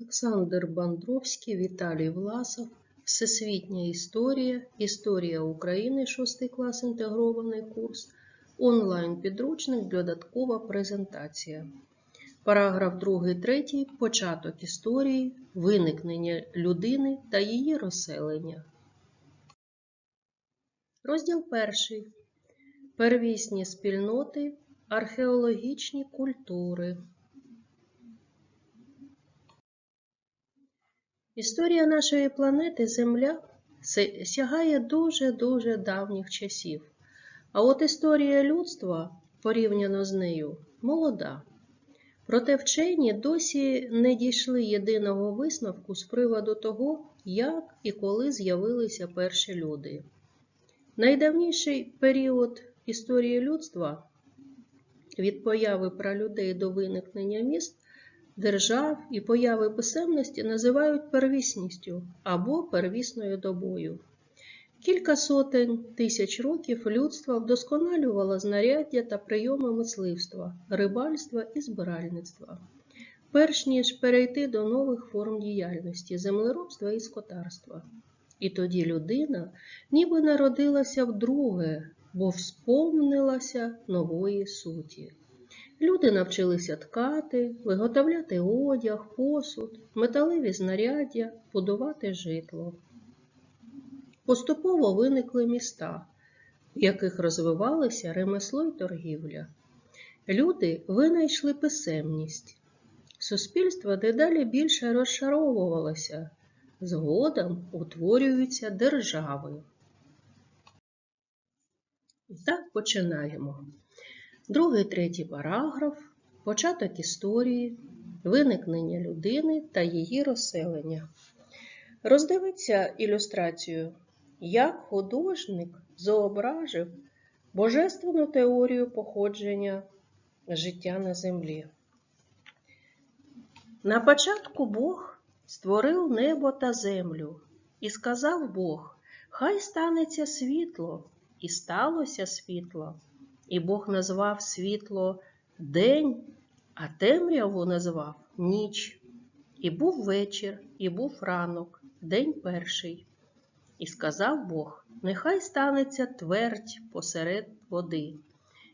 Олександр Бандровський, Віталій Власов, Всесвітня історія, Історія України, 6 клас, інтегрований курс, онлайн-підручник, додаткова презентація. Параграф 2, 3, початок історії, виникнення людини та її розселення. Розділ 1. Первісні спільноти, археологічні культури. Історія нашої планети Земля сягає дуже-дуже давніх часів. А от історія людства, порівняно з нею, молода. Проте вчені досі не дійшли єдиного висновку з приводу того, як і коли з'явилися перші люди. Найдавніший період історії людства від появи пралюдей до виникнення міст, держав і появи писемності називають первісністю або первісною добою. Кілька сотень тисяч років людство вдосконалювало знаряддя та прийоми мисливства, рибальства і збиральництва, перш ніж перейти до нових форм діяльності землеробства і скотарства. І тоді людина ніби народилася вдруге, бо всповнилася нової суті. Люди навчилися ткати, виготовляти одяг, посуд, металеві знаряддя, будувати житло. Поступово виникли міста, в яких розвивалися ремесло й торгівля. Люди винайшли писемність. Суспільство дедалі більше розшаровувалося, згодом утворюються держави. І так починаємо. Другий, третій параграф, початок історії, виникнення людини та її розселення. Роздивиться ілюстрацію, як художник зображив божественну теорію походження життя на землі. На початку Бог створив небо та землю, і сказав Бог: Хай станеться світло, і сталося світло. І Бог назвав світло день, а темряву назвав ніч. І був вечір, і був ранок, день перший. І сказав Бог: Нехай станеться твердь посеред води.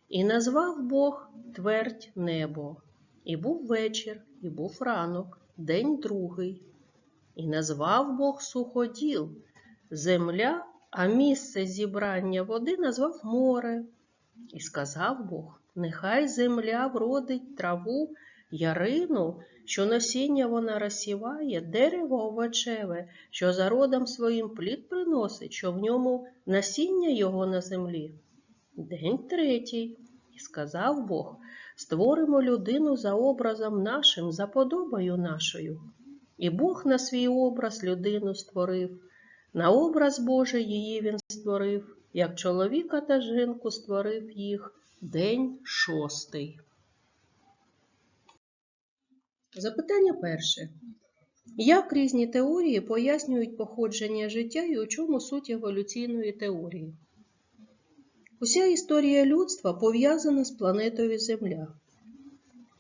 І назвав Бог твердь небо. І був вечір, і був ранок, день другий. І назвав Бог суходіл, земля, а місце зібрання води назвав море. І сказав Бог: Нехай земля вродить траву, ярину, що насіння вона розсіває, дерево овочеве, що за родом своїм плід приносить, що в ньому насіння його на землі. День третій. І сказав Бог: Створимо людину за образом нашим, за подобою нашою. І Бог на свій образ людину створив, на образ Божий її він створив, як чоловіка та жінку створив їх день шостий. Запитання перше. Як різні теорії пояснюють походження життя і у чому суть еволюційної теорії? Уся історія людства пов'язана з планетою Земля.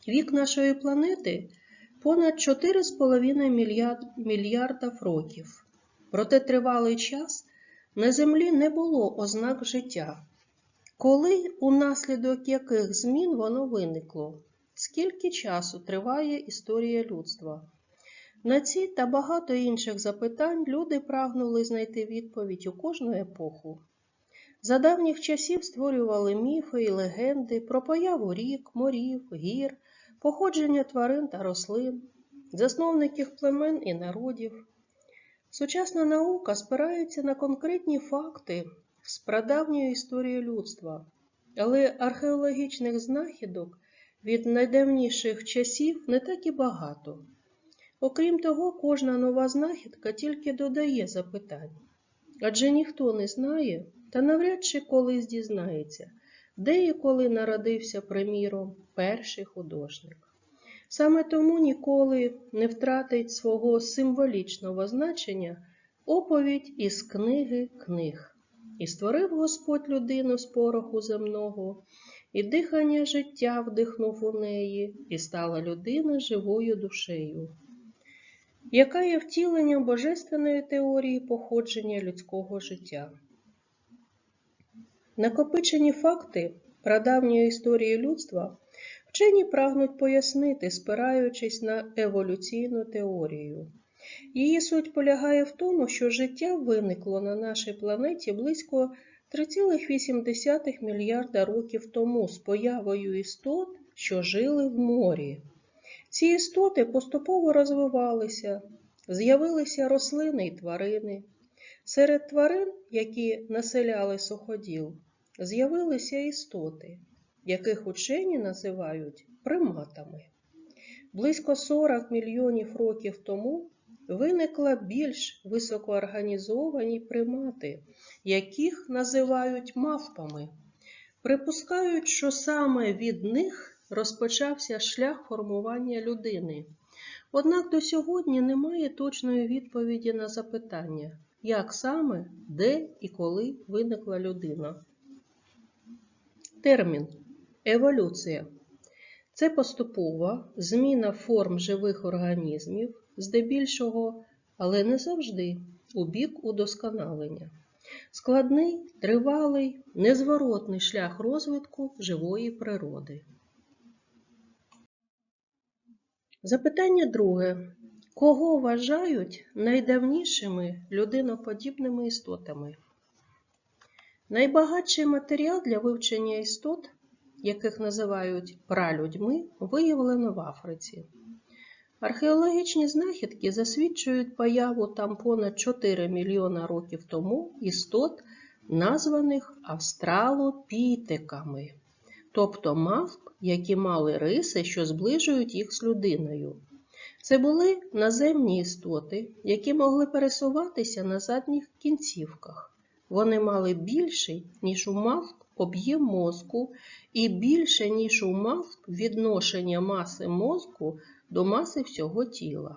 Вік нашої планети понад 4,5 мільярд, мільярдів років. Проте тривалий час на Землі не було ознак життя. Коли, унаслідок яких змін воно виникло? Скільки часу триває історія людства? На ці та багато інших запитань люди прагнули знайти відповідь у кожну епоху. За давніх часів створювали міфи і легенди про появу рік, морів, гір, походження тварин та рослин, засновників племен і народів. Сучасна наука спирається на конкретні факти з прадавньої історії людства, але археологічних знахідок від найдавніших часів не так і багато. Окрім того, кожна нова знахідка тільки додає запитань. Адже ніхто не знає та навряд чи колись дізнається, де і коли народився, приміром, перший художник. Саме тому ніколи не втратить свого символічного значення оповідь із книги книг. І створив Господь людину з пороху земного, і дихання життя вдихнув у неї, і стала людина живою душею. яка є втіленням божественної теорії походження людського життя. Накопичені факти прадавньої історії людства вчені прагнуть пояснити, спираючись на еволюційну теорію. Її суть полягає в тому, що життя виникло на нашій планеті близько 3,8 мільярда років тому з появою істот, що жили в морі. Ці істоти поступово розвивалися, з'явилися рослини і тварини. Серед тварин, які населяли суходіл, з'явилися істоти, яких учені називають приматами. Близько 40 мільйонів років тому виникла більш високоорганізовані примати, яких називають мавпами. Припускають, що саме від них розпочався шлях формування людини. Однак до сьогодні немає точної відповіді на запитання, як саме, де і коли виникла людина. Термін еволюція це поступова зміна форм живих організмів, здебільшого, але не завжди, у бік удосконалення. Складний, тривалий, незворотний шлях розвитку живої природи. Запитання друге. Кого вважають найдавнішими людиноподібними істотами? Найбагатший матеріал для вивчення істот, яких називають пралюдьми, виявлено в Африці. Археологічні знахідки засвідчують появу там понад 4 мільйона років тому істот, названих австралопітеками, тобто мавп, які мали риси, що зближують їх з людиною. Це були наземні істоти, які могли пересуватися на задніх кінцівках. Вони мали більший, ніж у мавп, об'єм мозку і більше, ніж у мавп, відношення маси мозку до маси всього тіла.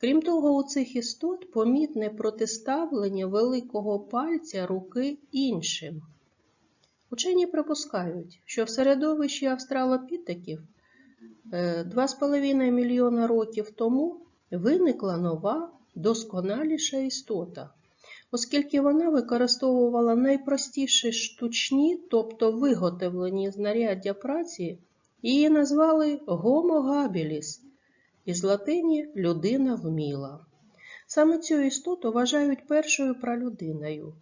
Крім того, у цих істот помітне протиставлення великого пальця руки іншим. Учені припускають, що в середовищі австралопітеків 2,5 мільйона років тому виникла нова, досконаліша істота, оскільки вона використовувала найпростіші штучні, тобто виготовлені знаряддя праці, її назвали habilis, із латині людина вміла. Саме цю істоту вважають першою пралюдиною.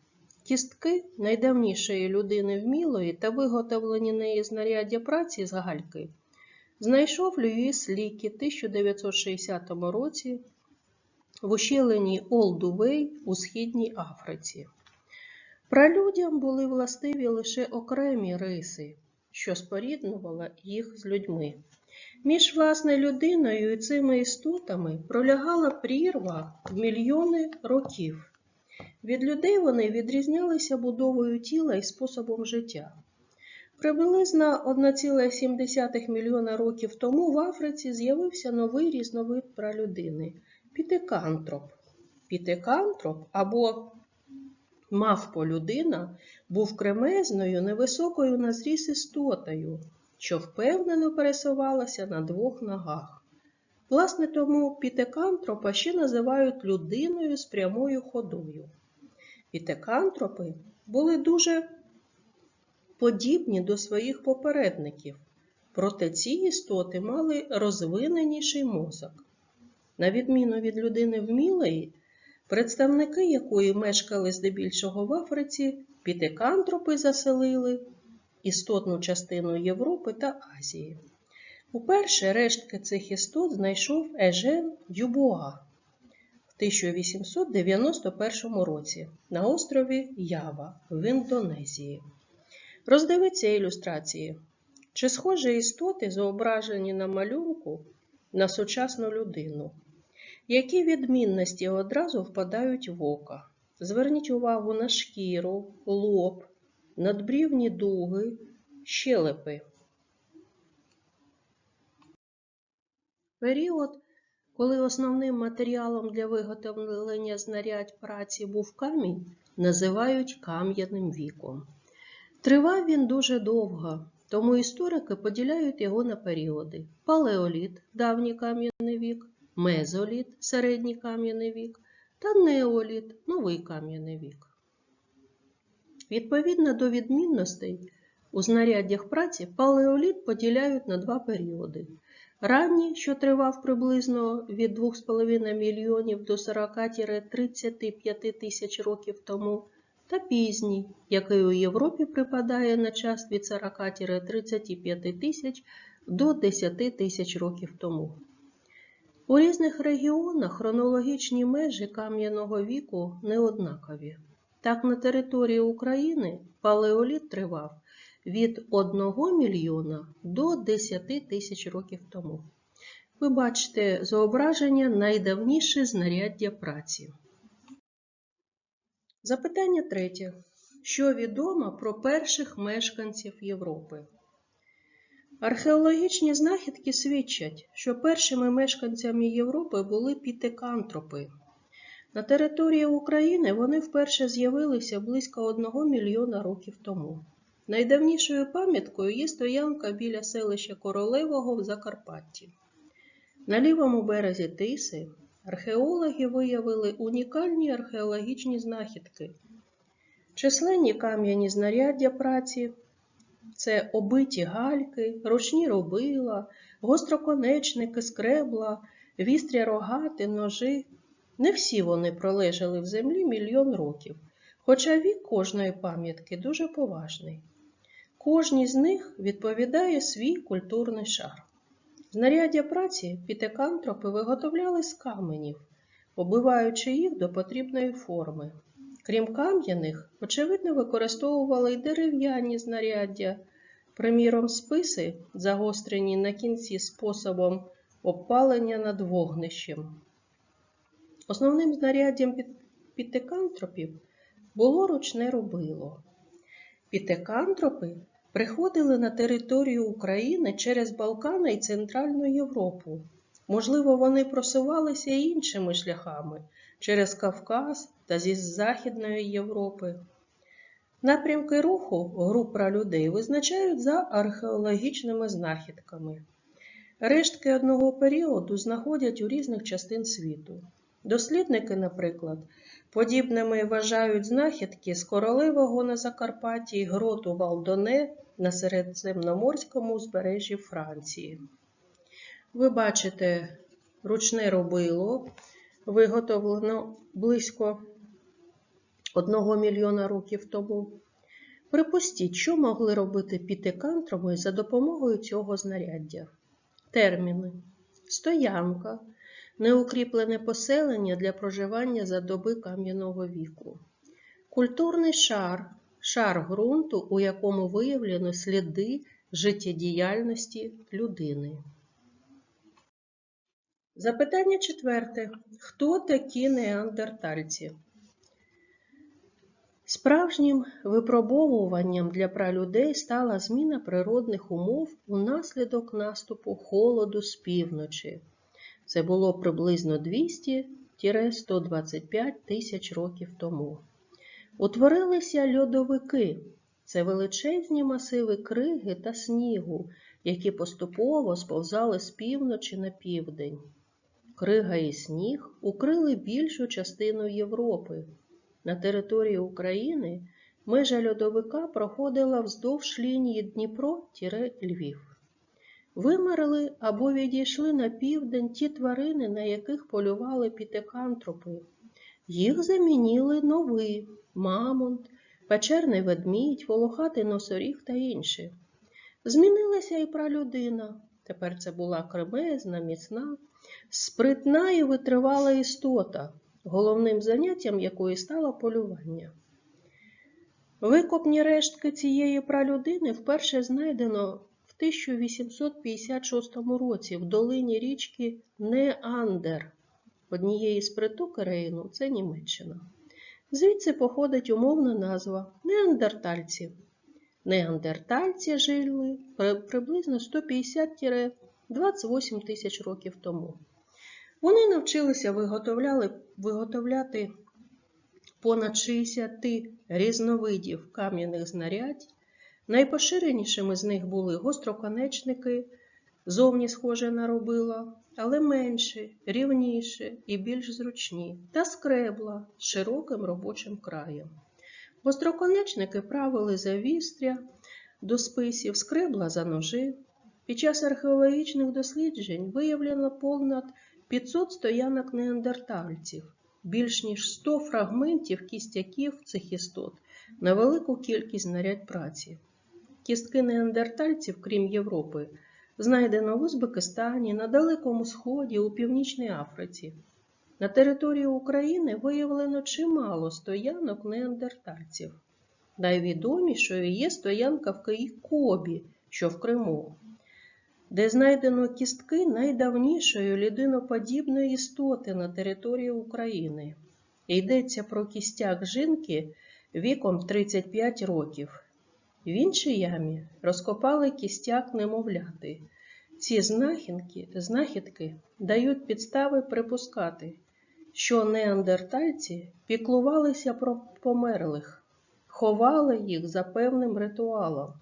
Кістки найдавнішої людини вмілої та виготовлені неї знаряддя праці з гальки знайшов Льюіс Лікі в 1960 році в ущелині Олдувей у Східній Африці. Пралюдям були властиві лише окремі риси, що споріднувала їх з людьми. Між власне людиною і цими істотами пролягала прірва в мільйони років. Від людей вони відрізнялися будовою тіла і способом життя. Приблизно 1,7 мільйона років тому в Африці з'явився новий різновид пралюдини – пітекантроп. Пітекантроп або мавполюдина був кремезною, невисокою на зріс істотою, що впевнено пересувалася на двох ногах. Власне, тому пітекантропа ще називають людиною з прямою ходою. Пітекантропи були дуже подібні до своїх попередників, проте ці істоти мали розвиненіший мозок. На відміну від людини вмілої, представники якої мешкали здебільшого в Африці, пітекантропи заселили істотну частину Європи та Азії. Уперше рештки цих істот знайшов Ежен Дюбуа в 1891 році на острові Ява в Індонезії. Роздивіться ілюстрації. Чи схожі істоти зображені на малюнку на сучасну людину? Які відмінності одразу впадають в око? Зверніть увагу на шкіру, лоб, надбрівні дуги, щелепи. Період, коли основним матеріалом для виготовлення знарядь праці був камінь, називають кам'яним віком. Тривав він дуже довго, тому історики поділяють його на періоди: палеоліт, давній кам'яний вік, мезоліт середній кам'яний вік та неоліт новий кам'яний вік. Відповідно до відмінностей у знаряддях праці палеоліт поділяють на два періоди. Ранній, що тривав приблизно від 2,5 мільйонів до 40-35 тисяч років тому, та пізній, який у Європі припадає на час від 40-35 тисяч до 10 тисяч років тому. У різних регіонах хронологічні межі кам'яного віку не однакові. Так, на території України палеоліт тривав від 1 мільйона до 10 тисяч років тому. Ви бачите зображення найдавніше знаряддя праці. Запитання третє. Що відомо про перших мешканців Європи? Археологічні знахідки свідчать, що першими мешканцями Європи були пітекантропи. На території України вони вперше з'явилися близько 1 мільйона років тому. Найдавнішою пам'яткою є стоянка біля селища Королевого в Закарпатті. На лівому березі Тиси археологи виявили унікальні археологічні знахідки, численні кам'яні знаряддя праці, це обиті гальки, ручні робила, гостроконечники, скребла, вістря рогати, ножи. Не всі вони пролежали в землі мільйон років, хоча вік кожної пам'ятки дуже поважний. Кожній з них відповідає свій культурний шар. Знаряддя праці пітекантропи виготовляли з каменів, оббиваючи їх до потрібної форми. Крім кам'яних, очевидно, використовували й дерев'яні знаряддя, приміром, списи, загострені на кінці способом обпалення над вогнищем. Основним знаряддям пітекантропів було ручне робило. Пітекантропи приходили на територію України через Балкани і Центральну Європу. Можливо, вони просувалися іншими шляхами через Кавказ та зі Західної Європи. Напрямки руху груп пралюдей визначають за археологічними знахідками. Рештки одного періоду знаходять у різних частин світу. Дослідники, наприклад, подібними вважають знахідки з королевого на Закарпатті гроту Валдоне на середземноморському узбережжі Франції. Ви бачите ручне робило, виготовлено близько 1 мільйона років тому. Припустіть, що могли робити пітекантроми за допомогою цього знаряддя. Терміни: стоянка, неукріплене поселення для проживання за доби кам'яного віку, культурний шар, шар ґрунту, у якому виявлено сліди життєдіяльності людини. Запитання четверте. Хто такі неандертальці? Справжнім випробовуванням для пралюдей стала зміна природних умов унаслідок наступу холоду з півночі. Це було приблизно 200-125 тисяч років тому. Утворилися льодовики це величезні масиви криги та снігу, які поступово сповзали з півночі на південь. Крига і сніг укрили більшу частину Європи. На території України межа льодовика проходила вздовж лінії Дніпро-Львів. Вимерли або відійшли на південь ті тварини, на яких полювали пітекантропи. Їх замінили нові мамонт, печерний ведмідь, волохатий носоріг та інші. Змінилася і пралюдина. Тепер це була кремезна, міцна, спритна і витривала істота, головним заняттям якої стало полювання. Викопні рештки цієї пралюдини вперше знайдено в 1856 році в долині річки Неандер, однієї з приток Рейну, це Німеччина. Звідси походить умовна назва неандертальці. Неандертальці жили приблизно 150-28 тисяч років тому. Вони навчилися виготовляти понад 60 різновидів кам'яних знарядь. Найпоширенішими з них були гостроконечники, зовні схоже на робила, але менші, рівніші і більш зручні, та скребла з широким робочим краєм. Гостроконечники правили за вістря до списів, скребла за ножи. Під час археологічних досліджень виявлено понад 500 стоянок неандертальців, більш ніж 100 фрагментів кістяків цих істот на велику кількість знарядь праці. Кістки неандертальців, крім Європи, знайдено в Узбекистані, на Далекому Сході, у Північній Африці. На території України виявлено чимало стоянок неандертальців. Найвідомішою є стоянка в Київ-Кобі, що в Криму, де знайдено кістки найдавнішої людиноподібної істоти на території України. Йдеться про кістяк жінки віком 35 років. В іншій ямі розкопали кістяк немовляти. Ці знахідки, знахідки дають підстави припускати, що неандертальці піклувалися про померлих, ховали їх за певним ритуалом,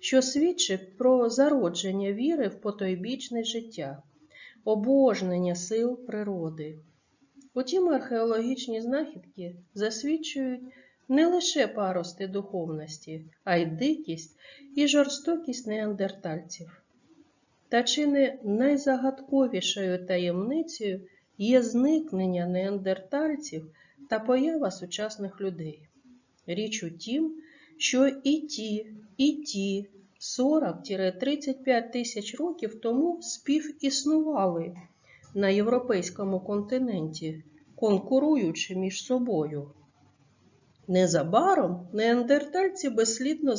що свідчить про зародження віри в потойбічне життя, обожнення сил природи. Утім, археологічні знахідки засвідчують не лише парости духовності, а й дикість і жорстокість неандертальців. Та чи не найзагадковішою таємницею є зникнення неандертальців та поява сучасних людей? Річ у тім, що і ті, і ті 40-35 тисяч років тому співіснували на європейському континенті, конкуруючи між собою. Незабаром неандертальці безслідно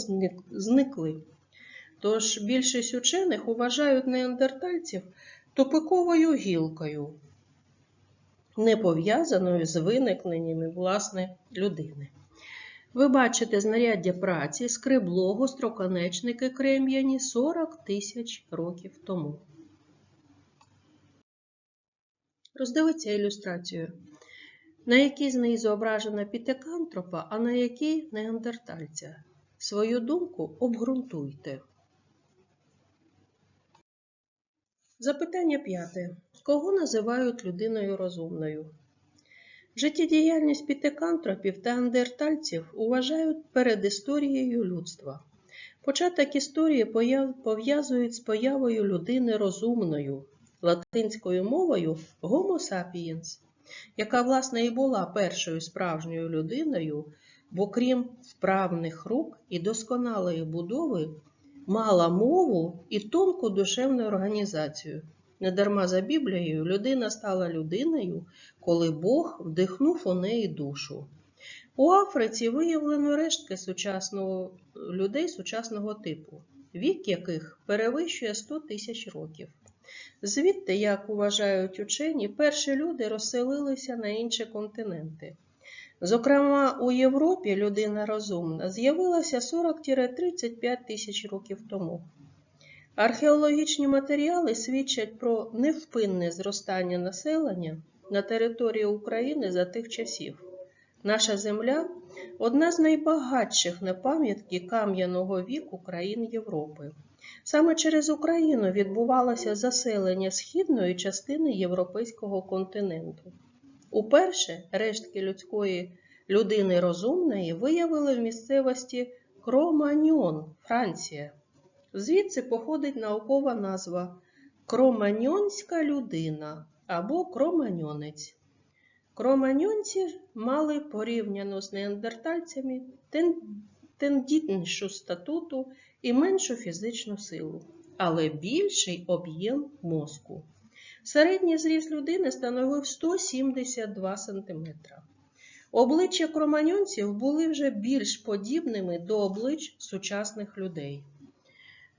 зникли. Тож більшість учених вважають неандертальців тупиковою гілкою, не пов'язаною з виникненнями власне людини. Ви бачите знаряддя праці, скребло, гостроконечники крем'яні 40 тисяч років тому. Роздивіться ілюстрацію, на якій з неї зображена пітекантропа, а на якій неандертальця. Свою думку обґрунтуйте. Запитання п'яте. Кого називають людиною розумною? Життєдіяльність пітекантропів та андертальців вважають передісторією людства. Початок історії пов'язують з появою людини розумною, латинською мовою Homo sapiens, яка, власне, і була першою справжньою людиною, бо крім вправних рук і досконалої будови, мала мову і тонку душевну організацію. Недарма за Біблією людина стала людиною, коли Бог вдихнув у неї душу. У Африці виявлено рештки сучасного людей сучасного типу, вік яких перевищує 100 тисяч років. Звідти, як вважають учені, перші люди розселилися на інші континенти. Зокрема, у Європі людина розумна з'явилася 40-35 тисяч років тому. Археологічні матеріали свідчать про невпинне зростання населення на території України за тих часів. Наша земля одна з найбагатших на пам'ятки кам'яного віку країн Європи. Саме через Україну відбувалося заселення східної частини європейського континенту. Уперше рештки людської людини розумної виявили в місцевості Кроманьон, Франція. Звідси походить наукова назва Кроманьонська людина або кроманьонець. Кроманьонці мали порівняно з неандертальцями тендітнішу статуту і меншу фізичну силу, але більший об'єм мозку. Середній зріст людини становив 172 см. Обличчя кроманьонців були вже більш подібними до облич сучасних людей.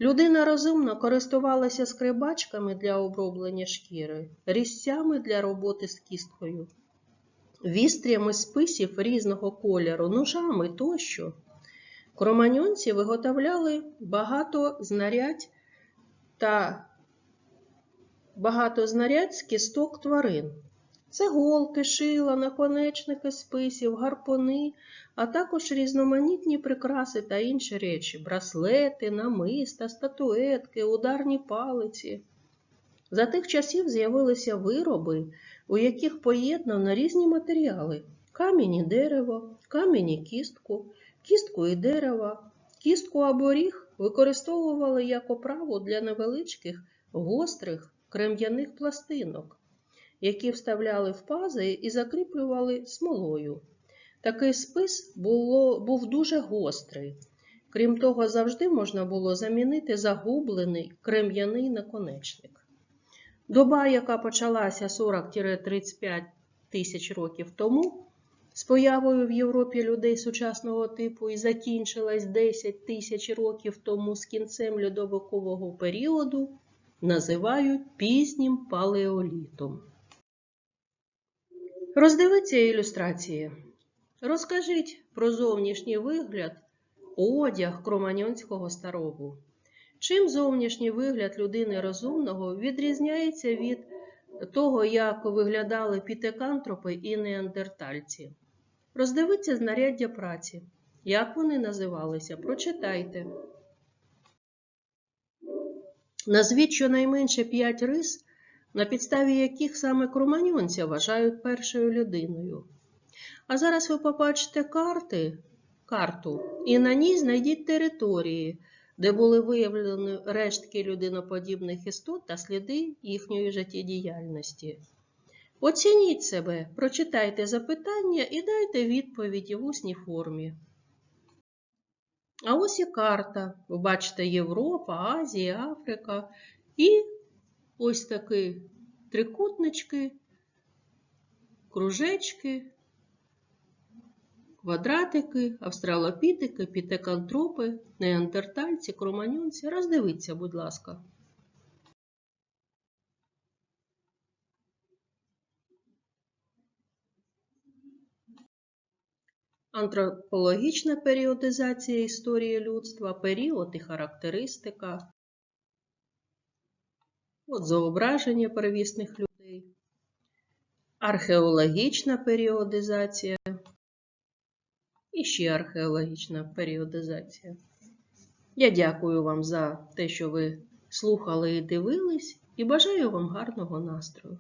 Людина розумно користувалася скрибачками для оброблення шкіри, різцями для роботи з кісткою, вістрями списів різного кольору, ножами тощо. Кроманьонці виготовляли багато знарядь та багато знарядь з кісток тварин, Це голки, шила, наконечники списів, гарпуни, а також різноманітні прикраси та інші речі, браслети, намиста, статуетки, ударні палиці. За тих часів з'явилися вироби, у яких поєднано різні матеріали: камінь і дерево, камінь і кістку, кістку і дерева. Кістку або ріг використовували як оправу для невеличких, гострих крем'яних пластинок, які вставляли в пази і закріплювали смолою. Такий спис було, був дуже гострий. Крім того, завжди можна було замінити загублений крем'яний наконечник. Доба, яка почалася 40-35 тисяч років тому, з появою в Європі людей сучасного типу і закінчилась 10 тисяч років тому з кінцем льодовикового періоду, називають пізнім палеолітом. Роздивіться ілюстрації. Розкажіть про зовнішній вигляд, одяг кроманьонського старогу. Чим зовнішній вигляд людини розумного відрізняється від того, як виглядали пітекантропи і неандертальці? Роздивіться знаряддя праці. Як вони називалися? Прочитайте. Назвіть щонайменше п'ять рис, на підставі яких саме кроманьонця вважають першою людиною. А зараз ви побачите карти, карту, і на ній знайдіть території, де були виявлені рештки людиноподібних істот та сліди їхньої життєдіяльності. Оцініть себе, прочитайте запитання і дайте відповіді в усній формі. А ось і карта. Ви бачите Європа, Азія, Африка і ось такі трикутнички, кружечки, квадратики, австралопітики, пітекантропи, неандертальці, кроманьонці. Роздивіться, будь ласка. Антропологічна періодизація історії людства, період і характеристика. От зображення первісних людей. Археологічна періодизація. І ще археологічна періодизація. Я дякую вам за те, що ви слухали і дивились, і бажаю вам гарного настрою.